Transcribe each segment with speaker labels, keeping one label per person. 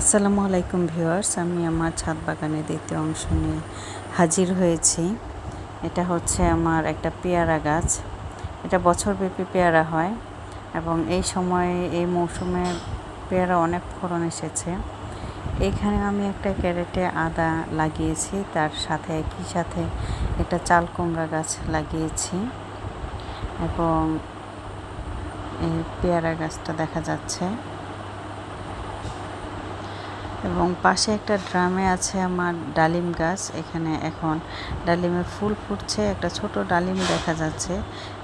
Speaker 1: আসসালামু আলাইকুম ভিউয়ার্স, আমি আমার ছাদ বাগানের দ্বিতীয় অংশ নিয়ে হাজির হয়েছি। এটা হচ্ছে আমার একটা পেয়ারা গাছ। এটা বছরব্যাপী পেয়ারা হয় এবং এই সময়ে, এই মৌসুমে পেয়ারা অনেক ফলন এসেছে। এখানে আমি একটা ক্যারেটে আদা লাগিয়েছি, তার সাথে একই সাথে একটা চাল কুমড়া গাছ লাগিয়েছি এবং এই পেয়ারা গাছটা দেখা যাচ্ছে। এবং পাশে একটা ড্রামে আছে আমার ডালিম গাছ। এখানে এখন ডালিমে ফুল ফুটছে, একটা ছোট ডালিম দেখা যাচ্ছে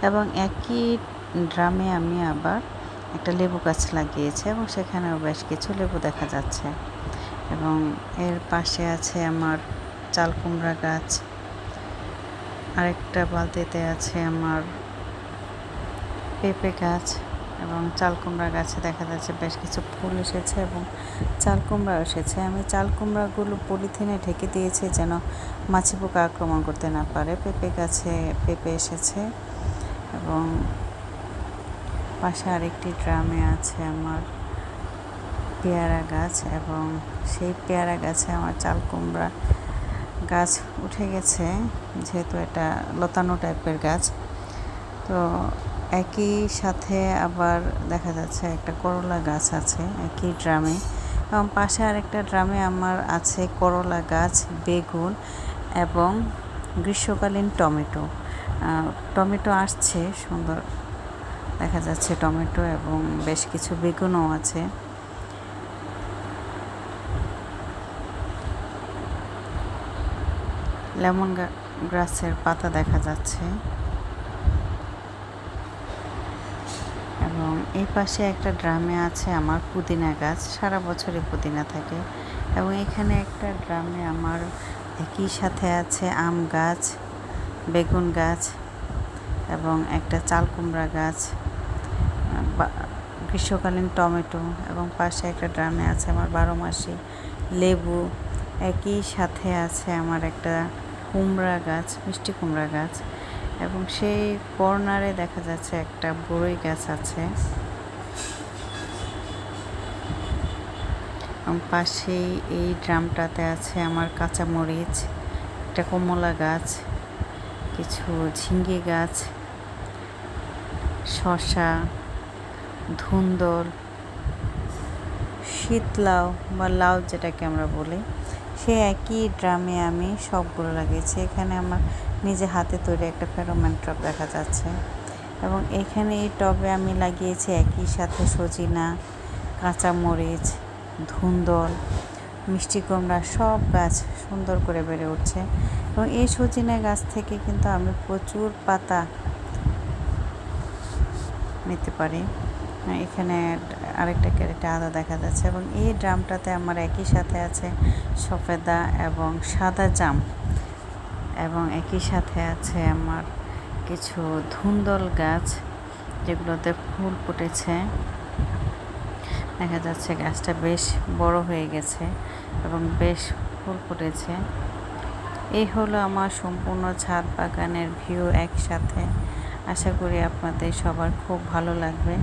Speaker 1: এবং একই ড্রামে আমি আবার একটা লেবু গাছ লাগিয়েছি এবং সেখানেও বেশ কিছু লেবু দেখা যাচ্ছে এবং এর পাশে আছে আমার চাল কুমড়া গাছ। আরেকটা বালতিতে আছে আমার পেঁপে গাছ। এবং চাল কুমড়া গাছে দেখা যাচ্ছে বেশ কিছু ফুল এসেছে এবং চাল কুমড়া এসেছে। আমি চাল কুমড়াগুলো পলিথিনে ঢেকে দিয়েছি যেন মাছি পোকা আক্রমণ করতে না পারে। পেঁপে গাছে পেঁপে এসেছে এবং পাশে আরেকটি ড্রামে আছে আমার পেয়ারা গাছ এবং সেই পেয়ারা গাছে আমার চাল কুমড়া গাছ উঠে গেছে, যেহেতু এটা লতানো টাইপের গাছ। তো একই সাথে আবার দেখা যাচ্ছে একটা করলা গাছ আছে, একই ড্রামে। এবং পাশে আরেকটা ড্রামে আমার আছে করলা গাছ, বেগুন এবং গ্রীষ্মকালীন টমেটো। টমেটো আসছে, সুন্দর দেখা যাচ্ছে টমেটো এবং বেশ কিছু বেগুনও আছে। লেমন গ্রাসের পাতা দেখা যাচ্ছে। এবং এই পাশে একটা ড্রামে আছে আমার পুদিনা গাছ, সারা বছরই পুদিনা থাকে। এবং এখানে একটা ড্রামে আমার একই সাথে আছে আম গাছ, বেগুন গাছ এবং একটা চাল কুমড়া গাছ গ্রীষ্মকালীন টমেটো এবং পাশে একটা ড্রামে আছে আমার বারো মাসি লেবু। একই সাথে আছে আমার একটা কুমড়া গাছ, মিষ্টি কুমড়া গাছ। এবং সেই কর্নারে দেখা যাচ্ছে একটা বড়ই গাছ আছে। পাশেই এই ড্রামটাতে আছে আমার কাঁচামরিচ, একটা কমলা গাছ, কিছু ঝিঙ্গে গাছ শশা ধুন্দল শীতলাউ বা লাউ যেটাকে আমরা বলি। সে একই ড্রামে আমি সবগুলো লাগিয়েছি। এখানে আমার নিজে হাতে তৈরি একটা ফেরোম্যান টব দেখা যাচ্ছে। এবং এখানে এই টবে আমি লাগিয়েছি একই সাথে সজিনা, কাঁচামরিচ, ধুন্দল, মিষ্টি কুমড়া, সব গাছ সুন্দর করে বেড়ে উঠছে। এবং এই সজিনা গাছ থেকে কিন্তু আমি প্রচুর পাতা নিতে পারি। এখানে আরেকটা ক্যারেটে আদা দেখা যাচ্ছে। এবং এই ড্রামটাতে আমার একই সাথে আছে সফেদা এবং সাদা জাম। এবং একই সাথে আছে আমার কিছু ধুন্দল গাছ, যেগুলোতে ফুল ফুটেছে। দেখা যাচ্ছে গাছটা বেশ বড় হয়ে গেছে এবং বেশ ফুল ফুটেছে। এই হলো আমার সম্পূর্ণ ছাদ বাগানের ভিউ একসাথে। আশা করি আপনাদের সবার খুব ভালো লাগবে।